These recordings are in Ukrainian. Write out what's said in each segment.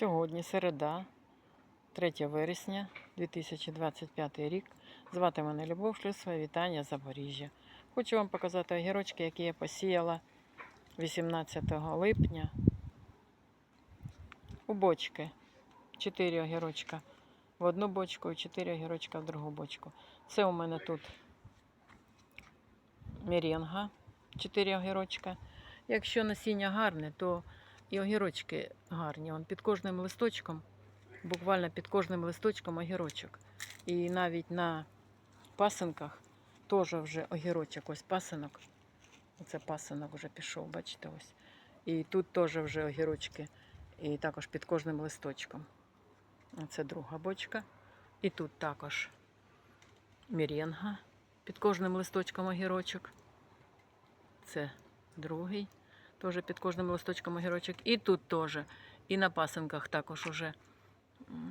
Сьогодні середа, 3 вересня 2025 рік. Звати мене Любов Шлюсова, вітання Запоріжжя. Хочу вам показати огірочки, які я посіяла 18 липня у бочки. 4 огірочка в одну бочку і 4 огірочка в другу бочку. Це у мене тут меренга, 4 огірочка. Якщо насіння гарне, то і огірочки гарні. Он під кожним листочком, буквально під кожним листочком огірочок. І навіть на пасинках теж вже огірочок, ось пасинок. Оце пасинок вже пішов, бачите ось. І тут теж вже огірочки. І також під кожним листочком. Це друга бочка. І тут також міренга. Під кожним листочком огірочок. Це другий. Теж під кожним листочком огірочок. І тут теж. І на пасинках також уже.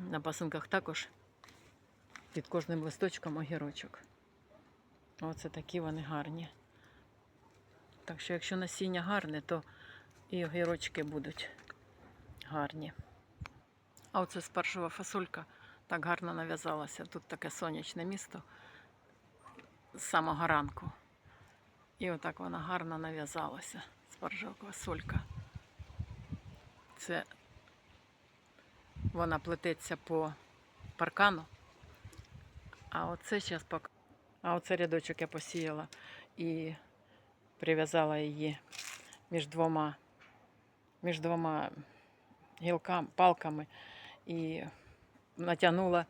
На пасинках також під кожним листочком огірочок. Оце такі вони гарні. Так що, якщо насіння гарне, то і огірочки будуть гарні. А оце спаржева фасолька так гарно нав'язалася. Тут таке сонячне місто з самого ранку. І отак вона гарно нав'язалася. Спаржева фасолька. Це вона плететься по паркану. А оце зараз пок... А оце рядочок я посіяла і прив'язала її між двома, між двома гілками, палками і натягнула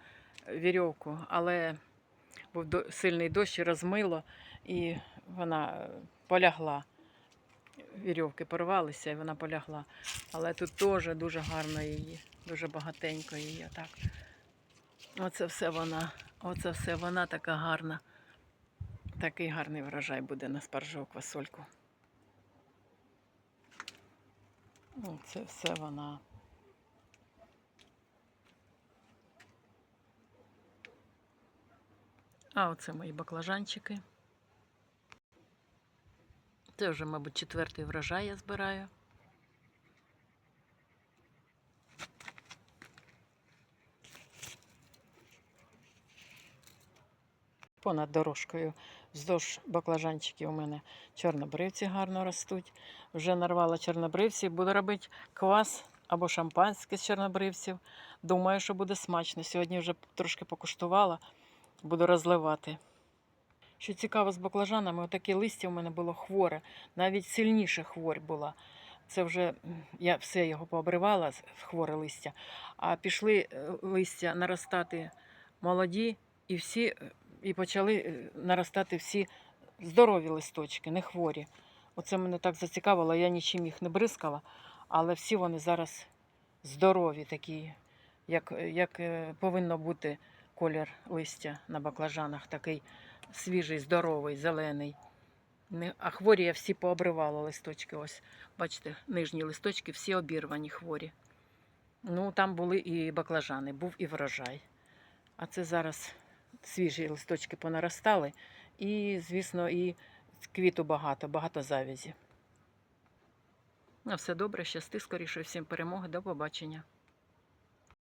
вірьовку, але був сильний дощ і розмило, і вона полягла. Вірьовки порвалися і вона полягла. Але тут теж дуже гарно її, дуже багатенько її. Отак. Оце все вона, оце все вона така гарна. Такий гарний врожай буде на спаржову квасольку. Оце все вона. А оце мої баклажанчики. Це вже, мабуть, четвертий врожай я збираю. Понад дорожкою вздовж баклажанчиків у мене чорнобривці гарно ростуть. Вже нарвала чорнобривці. Буду робити квас або шампанське з чорнобривців. Думаю, що буде смачно. Сьогодні вже трошки покуштувала, буду розливати. Що цікаво з баклажанами, отаке листя у мене було хворе, навіть сильніше хворь була. Це вже я все його пообривала, хворе листя, а пішли е, листя наростати молоді, і всі е, і почали е, наростати всі здорові листочки, не хворі. Оце мене так зацікавило, я нічим їх не бризкала, але всі вони зараз здорові, такі, як, як повинно бути колір листя на баклажанах, такий свіжий, здоровий, зелений. А хворі я всі пообривала листочки. Ось, бачите, нижні листочки всі обірвані хворі. Ну, там були і баклажани, був і врожай. А це зараз свіжі листочки понаростали. І, звісно, і квіту багато, багато завязі. На все добре, щасти скоріше, всім перемоги, до побачення.